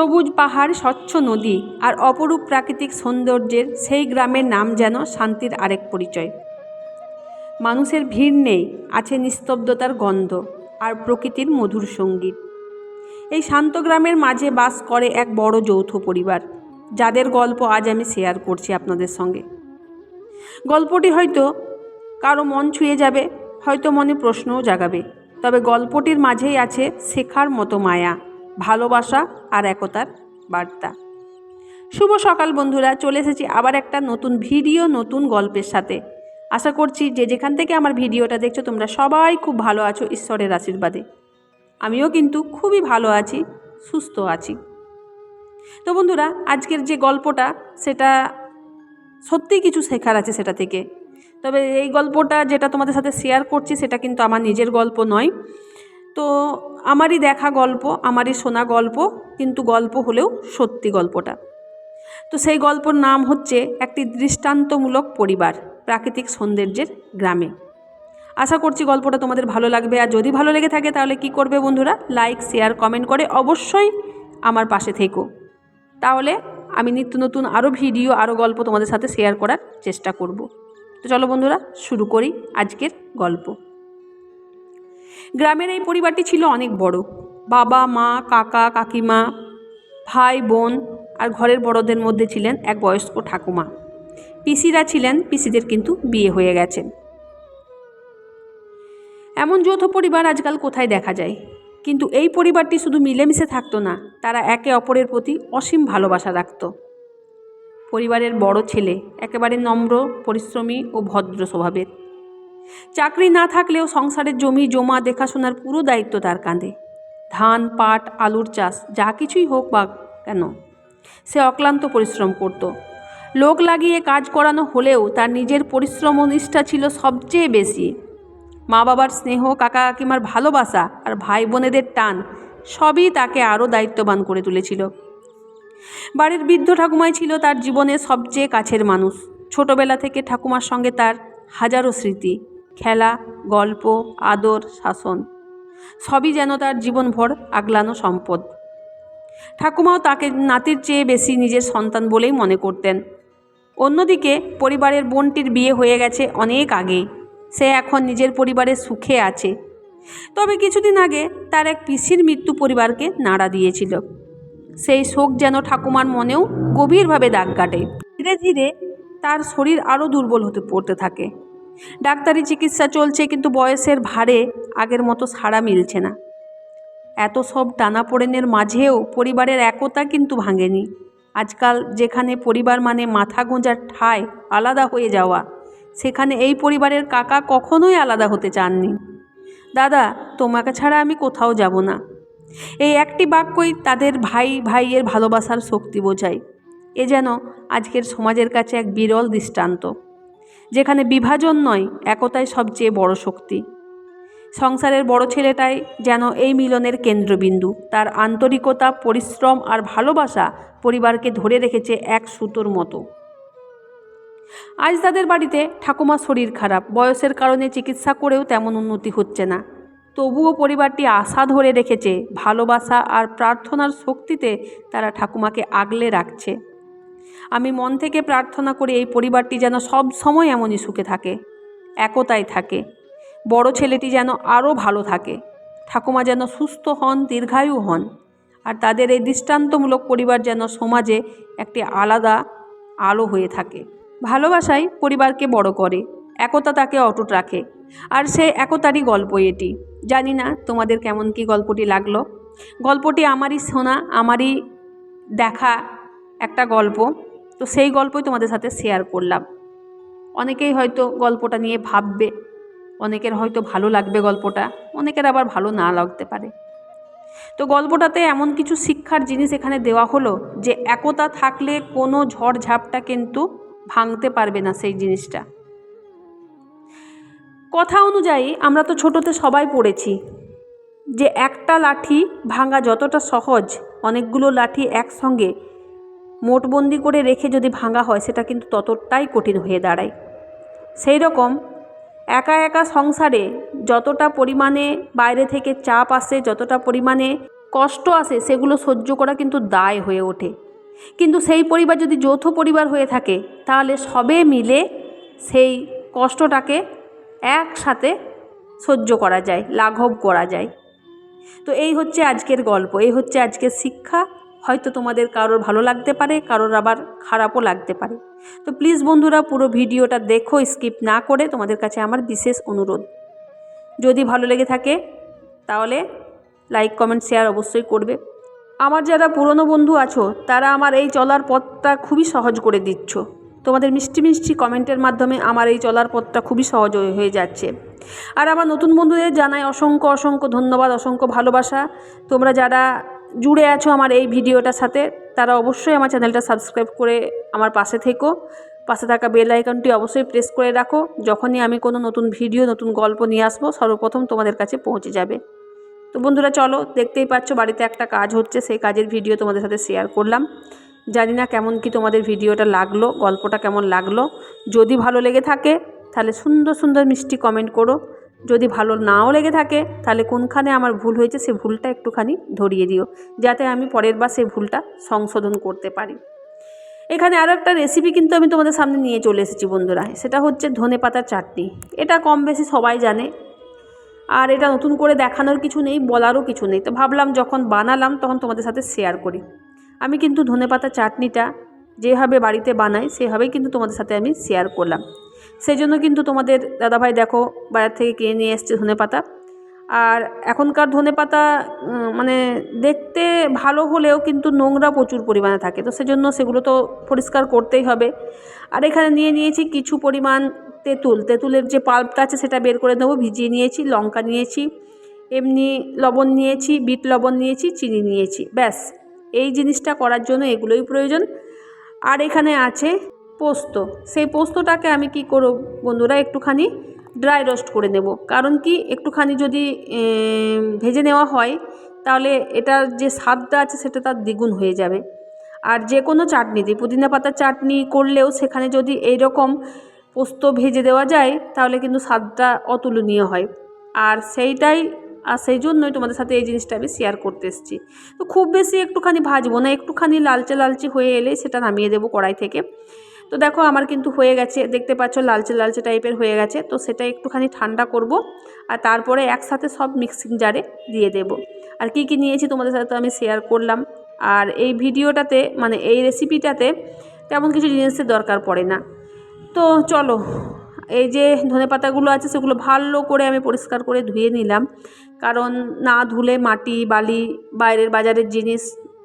সবুজ পাহাড়, স্বচ্ছ নদী আর অপরূপ প্রাকৃতিক সৌন্দর্যের সেই গ্রামের নাম যেন শান্তির আরেক পরিচয়। মানুষের ভিড় নেই, আছে নিস্তব্ধতার গন্ধ আর প্রকৃতির মধুর সংগীত। এই শান্ত গ্রামের মাঝে বাস করে এক বড় যৌথ পরিবার। যাদের গল্প আজ আমি শেয়ার করছি আপনাদের সঙ্গে। গল্পটি হয়তো কারও মন ছুঁয়ে যাবে, হয়তো মনে প্রশ্নও জাগাবে, তবে গল্পটির মাঝেই আছে শেখার মতো মায়া। ভালোবাসা আর একতার বার্তা। শুভ সকাল বন্ধুরা, চলে এসেছি আবার একটা নতুন ভিডিও, নতুন গল্পের সাথে। আশা করছি যে যেখান থেকে আমার ভিডিওটা দেখছ, তোমরা সবাই খুব ভালো আছো ঈশ্বরের আশীর্বাদে। আমিও কিন্তু খুবই ভালো আছি, সুস্থ আছি। তো বন্ধুরা, আজকের যে গল্পটা, সেটা সত্যিই কিছু শেখার আছে সেটা থেকে। তবে এই গল্পটা যেটা তোমাদের সাথে শেয়ার করছি, সেটা কিন্তু আমার নিজের গল্প নয়। তো আমারই দেখা গল্প, আমারই শোনা গল্প, কিন্তু গল্প হলেও সত্যি গল্পটা। তো সেই গল্পর নাম হচ্ছে একটি দৃষ্টান্তমূলক পরিবার, প্রাকৃতিক সৌন্দর্যের গ্রামে। আশা করছি গল্পটা তোমাদের ভালো লাগবে, আর যদি ভালো লেগে থাকে তাহলে কি করবে বন্ধুরা? লাইক শেয়ার কমেন্ট করে অবশ্যই আমার পাশে থেকো। তাহলে আমি নিত্য নতুন আরও ভিডিও আরও গল্প তোমাদের সাথে শেয়ার করার চেষ্টা করব। তো চলো বন্ধুরা, শুরু করি আজকের গল্প। গ্রামের এই পরিবারটি ছিল অনেক বড়। বাবা, মা, কাকা, কাকিমা, ভাই, বোন আর ঘরের বড়দের মধ্যে ছিলেন এক বয়স্ক ঠাকুমা। পিসিরা ছিলেন, পিসিদের কিন্তু বিয়ে হয়ে গেছে। এমন যৌথ পরিবার আজকাল কোথায় দেখা যায়? কিন্তু এই পরিবারটি শুধু মিলেমিশে থাকতো না, তারা একে অপরের প্রতি অসীম ভালোবাসা রাখত। পরিবারের বড় ছেলে একেবারে নম্র, পরিশ্রমী ও ভদ্র স্বভাবের। চাকরি না থাকলেও সংসারের জমি, জমা, দেখাশোনার পুরো দায়িত্ব তার কাঁধে। ধান, পাট, আলুর চাষ, যা কিছুই হোক বা কেন, সে অক্লান্ত পরিশ্রম করত। লোক লাগিয়ে কাজ করানো হলেও তার নিজের পরিশ্রম ও নিষ্ঠা ছিল সবচেয়ে বেশি। মা বাবার স্নেহ, কাকা কাকিমার ভালোবাসা আর ভাই বোনেদের টান সবই তাকে আরও দায়িত্ববান করে তুলেছিল। বাড়ির বৃদ্ধ ঠাকুমাই ছিল তার জীবনের সবচেয়ে কাছের মানুষ। ছোটবেলা থেকে ঠাকুমার সঙ্গে তার হাজারো স্মৃতি। খেলা, গল্প, আদর, শাসন, সবই যেন তার জীবনভর আগলানো সম্পদ। ঠাকুমাও তাকে নাতির চেয়ে বেশি নিজের সন্তান বলেই মনে করতেন। অন্যদিকে পরিবারের বোনটির বিয়ে হয়ে গেছে অনেক আগেই। সে এখন নিজের পরিবারের সুখে আছে। তবে কিছুদিন আগে তার এক পিসির মৃত্যু পরিবারকে নাড়া দিয়েছিল। সেই শোক যেন ঠাকুমার মনেও গভীরভাবে দাগ কাটে। ধীরে ধীরে তার শরীর আরও দুর্বল হতে পড়তে থাকে। ডাক্তারি চিকিৎসা চলছে, কিন্তু বয়সের ভারে আগের মতো সাড়া মিলছে না। এত সব টানাপোড়েনের মাঝেও পরিবারের একতা কিন্তু ভাঙেনি। আজকাল যেখানে পরিবার মানে মাথা গোঁজার ঠায় আলাদা হয়ে যাওয়া, সেখানে এই পরিবারের কাকা কখনোই আলাদা হতে চাননি। দাদা, তোমাকে ছাড়া আমি কোথাও যাব না। এই একটি বাক্যই তাদের ভাই ভাইয়ের ভালোবাসার শক্তি বোঝায়। এ যেন আজকের সমাজের কাছে এক বিরল দৃষ্টান্ত। যেখানে বিভাজন নয়, একতাই সবচেয়ে বড় শক্তি। সংসারের বড় ছেলেটাই যেন এই মিলনের কেন্দ্রবিন্দু। তার আন্তরিকতা, পরিশ্রম আর ভালোবাসা পরিবারকে ধরে রেখেছে এক সুতোর মতো। আজ তাদের বাড়িতে ঠাকুমার শরীর খারাপ। বয়সের কারণে চিকিৎসা করেও তেমন উন্নতি হচ্ছে না। তবুও পরিবারটি আশা ধরে রেখেছে, ভালোবাসা আর প্রার্থনার শক্তিতে তারা ঠাকুমাকে আগলে রাখছে। আমি মন থেকে প্রার্থনা করি এই পরিবারটি যেন সব সময় এমনই সুখে থাকে, একতায় থাকে। বড় ছেলেটি যেন আরও ভালো থাকে। ঠাকুমা যেন সুস্থ হন, দীর্ঘায়ু হন। আর তাদের এই দৃষ্টান্তমূলক পরিবার যেন সমাজে একটি আলাদা আলো হয়ে থাকে। ভালোবাসাই পরিবারকে বড় করে, একতা তাকে অটুট রাখে। আর সে একতারই গল্প এটি। জানি না তোমাদের কেমন কি গল্পটি লাগল। গল্পটি আমারই শোনা, আমারই দেখা একটা গল্প। তো সেই গল্পই তোমাদের সাথে শেয়ার করলাম। অনেকেই হয়তো গল্পটা নিয়ে ভাববে, অনেকের হয়তো ভালো লাগবে গল্পটা, অনেকের আবার ভালো না লাগতে পারে। তো গল্পটাতে এমন কিছু শিক্ষার জিনিস এখানে দেওয়া হলো যে একতা থাকলে কোনো ঝড়ঝাপটা কিন্তু ভাঙতে পারবে না সেই জিনিসটা। কথা অনুযায়ী আমরা তো ছোটোতে সবাই পড়েছি যে একটা লাঠি ভাঙা যতটা সহজ, অনেকগুলো লাঠি একসঙ্গে মোটবন্দি করে রেখে যদি ভাঙা হয়, সেটা কিন্তু ততটাই কঠিন হয়ে দাঁড়ায়। সেই রকম একা একা সংসারে যতটা পরিমাণে বাইরে থেকে চাপ আসে, যতটা পরিমাণে কষ্ট আসে, সেগুলো সহ্য করা কিন্তু দায় হয়ে ওঠে। কিন্তু সেই পরিবার যদি যৌথ পরিবার হয়ে থাকে, তাহলে সবে মিলে সেই কষ্টটাকে একসাথে সহ্য করা যায়, লাঘব করা যায়। তো এই হচ্ছে আজকের গল্প, এই হচ্ছে আজকের শিক্ষা। হয়তো তোমাদের কারোর ভালো লাগতে পারে, কারোর আবার খারাপও লাগতে পারে। তো প্লিজ বন্ধুরা, পুরো ভিডিওটা দেখো স্কিপ না করে তোমাদের কাছে আমার বিশেষ অনুরোধ। যদি ভালো লেগে থাকে, তাহলে লাইক কমেন্ট শেয়ার অবশ্যই করবে। আমার যারা পুরনো বন্ধু আছো, তারা আমার এই চলার পথটা খুবই সহজ করে দিচ্ছ। তোমাদের মিষ্টি মিষ্টি কমেন্টের মাধ্যমে আমার এই চলার পথটা খুবই সহজ হয়ে- যাচ্ছে। আর আমার নতুন বন্ধুদের জানাই অসংখ্য অসংখ্য ধন্যবাদ, অসংখ্য ভালোবাসা। তোমরা যারা জুড়ে আছো আমার এই ভিডিওটার সাথে, তারা অবশ্যই আমার চ্যানেলটা সাবস্ক্রাইব করে আমার পাশে থেকো। পাশে থাকা বেল আইকনটি অবশ্যই প্রেস করে রাখো। যখনই আমি কোনো নতুন ভিডিও, নতুন গল্প নিয়ে আসব, সর্বপ্রথম তোমাদের কাছে পৌঁছে যাবে। তো বন্ধুরা, চলো দেখতেই পাচ্ছ বাড়িতে একটা কাজ হচ্ছে, সেই কাজের ভিডিও তোমাদের সাথে শেয়ার করলাম। জানি না কেমন কি তোমাদের ভিডিওটা লাগল, গল্পটা কেমন লাগল। যদি ভালো লেগে থাকে, তাহলে সুন্দর সুন্দর মিষ্টি কমেন্ট করো। যদি ভালো নাও লেগে থাকে, তাহলে কোনখানে আমার ভুল হয়েছে সে ভুলটা একটুখানি ধরিয়ে দিও, যাতে আমি পরের বার সেই ভুলটা সংশোধন করতে পারি। এখানে আরও একটা রেসিপি কিন্তু আমি তোমাদের সামনে নিয়ে চলে এসেছি বন্ধুরা, সেটা হচ্ছে ধনে পাতার চাটনি। এটা কম বেশি সবাই জানে, আর এটা নতুন করে দেখানোর কিছু নেই, বলারও কিছু নেই। তো ভাবলাম যখন বানালাম তখন তোমাদের সাথে শেয়ার করি। আমি কিন্তু ধনেপাতা চাটনিটা যেভাবে বাড়িতে বানাই সেভাবেই কিন্তু তোমাদের সাথে আমি শেয়ার করলাম। সেই জন্য কিন্তু তোমাদের দাদাভাই দেখো বাজার থেকে কিনে নিয়ে এসছে ধনেপাতা আর এখনকার ধনেপাতা উম, মানে দেখতে ভালো হলেও কিন্তু নোংরা প্রচুর পরিমাণে থাকে। তো সেজন্য সেগুলো তো পরিষ্কার করতেই হবে। আর এখানে নিয়ে নিয়েছি কিছু পরিমাণ তেঁতুল। তেঁতুলের যে পাল্পটা আছে সেটা বের করে নেব ভিজিয়ে নিয়েছি লঙ্কা নিয়েছি এমনি লবণ নিয়েছি বিট লবণ নিয়েছি চিনি নিয়েছি। ব্যাস এই জিনিসটা করার জন্য এগুলোই প্রয়োজন। আর এখানে আছে পোস্ত। সেই পোস্তটাকে আমি কি করব বন্ধুরা? একটুখানি ড্রাই রোস্ট করে নেব। কারণ কি? একটুখানি যদি ভেজে নেওয়া হয়, তাহলে এটার যে স্বাদটা আছে, সেটা তার দ্বিগুণ হয়ে যাবে। আর যে কোনো চাটনিতে পুদিনা পাতার চাটনি করলেও সেখানে যদি এই রকম পোস্ত ভেজে দেওয়া যায়, তাহলে কিন্তু স্বাদটা অতুলনীয় হয়। আর সেইটাই আর সেই জন্যই তোমাদের সাথে এই জিনিসটা আমি শেয়ার করতে এসেছি। তো খুব বেশি একটুখানি ভাজবো না, একটুখানি লালচে লালচে হয়ে এলে সেটা নামিয়ে দেবো কড়াই থেকে। তো দেখো আমার কিন্তু হয়ে গেছে, দেখতে পাচ্ছ লালচে লালচে টাইপের হয়ে গেছে, তো সেটা একটুখানি ঠান্ডা করব আর তারপরে একসাথে সব মিক্সিং জারে দিয়ে দেব। আর কি কি নিয়েছি তোমাদের সাথে তো আমি শেয়ার করলাম। আর এই ভিডিওটাতে মানে এই রেসিপিটাতে তেমন কিছু জিনিসের দরকার পড়ে না। তো চলো এই যে ধনে পাতাগুলো আছে সেগুলো ভালো করে আমি পরিষ্কার করে ধুয়ে নিলাম। কারণ না ধুলে মাটি, বালি, বাইরের বাজারের জিনিস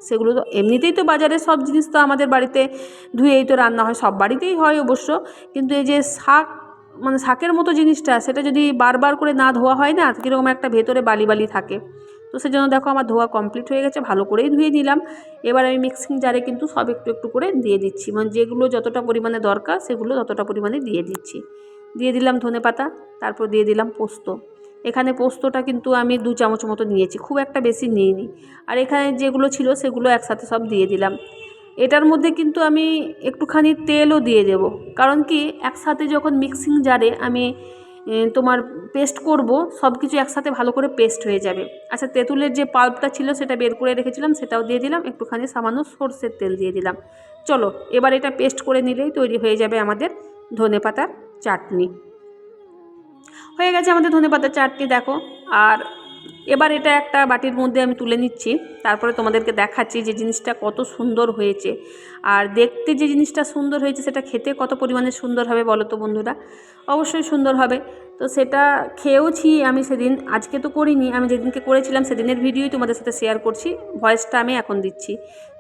সেগুলো তো এমনিতেই তো বাজারের সব জিনিস তো আমাদের বাড়িতে ধুয়েই তো রান্না হয়, সব বাড়িতেই হয় অবশ্য। কিন্তু এই যে শাক মানে শাকের মতো জিনিসটা, সেটা যদি বারবার করে না ধোয়া হয় না, কীরকম একটা ভেতরে বালি বালি থাকে। তো সেজন্য দেখো আমার ধোয়া কমপ্লিট হয়ে গেছে, ভালো করেই ধুয়ে নিলাম। এবার আমি মিক্সিং জারে কিন্তু সব একটু একটু করে দিয়ে দিচ্ছি। মানে যেগুলো যতটা পরিমাণে দরকার, সেগুলো ততটা পরিমাণে দিয়ে দিচ্ছি। দিয়ে দিলাম ধনে পাতা, তারপর দিয়ে দিলাম পোস্ত। এখানে পোস্তটা কিন্তু আমি দু চামচ মতো নিয়েছি, খুব একটা বেশি নিইনি। আর এখানে যেগুলো ছিল সেগুলো একসাথে সব দিয়ে দিলাম। এটার মধ্যে কিন্তু আমি একটুখানি তেলও দিয়ে দেব, কারণ কি একসাথে যখন মিক্সিং জারে আমি তোমার পেস্ট করব সব কিছু একসাথে ভালো করে পেস্ট হয়ে যাবে। আচ্ছা তেঁতুলের যে পাল্পটা ছিল সেটা বের করে রেখেছিলাম, সেটাও দিয়ে দিলাম, একটুখানি সামান্য সর্ষের তেল দিয়ে দিলাম। চলো, এবার এটা পেস্ট করে নিলেই তৈরি হয়ে যাবে আমাদের ধনে পাতার চাটনি। হয়ে গেছে আমাদের ধনে পাতার চাটনি, দেখো। আর এবার এটা একটা বাটির মধ্যে আমি তুলে নিচ্ছি। তারপরে তোমাদেরকে দেখাচ্ছি যে জিনিসটা কত সুন্দর হয়েছে। আর দেখতে যে জিনিসটা সুন্দর হয়েছে, সেটা খেতে কত পরিমাণে সুন্দর হবে বলো তো বন্ধুরা? অবশ্যই সুন্দর হবে। তো সেটা খেয়েওছি আমি সেদিন, আজকে তো করিনি, আমি যেদিনকে করেছিলাম সেদিনের ভিডিওই তোমাদের সাথে শেয়ার করছি ভয়েসটা আমি এখন দিচ্ছি।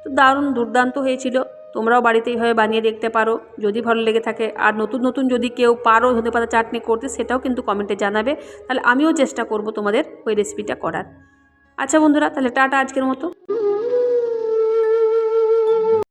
তো দারুণ দুর্দান্ত হয়েছিল। তোমরাও বাড়িতে এইভাবে বানিয়ে দেখতে পারো। যদি ভালো লেগে থাকে, আর নতুন নতুন যদি কেউ পারো ধনে পাতা চাটনি করতে, সেটাও কিন্তু কমেন্টে জানাবে। তাহলে আমিও চেষ্টা করব তোমাদের ওই রেসিপিটা করার। আচ্ছা বন্ধুরা, তাহলে টাটা আজকের মতো।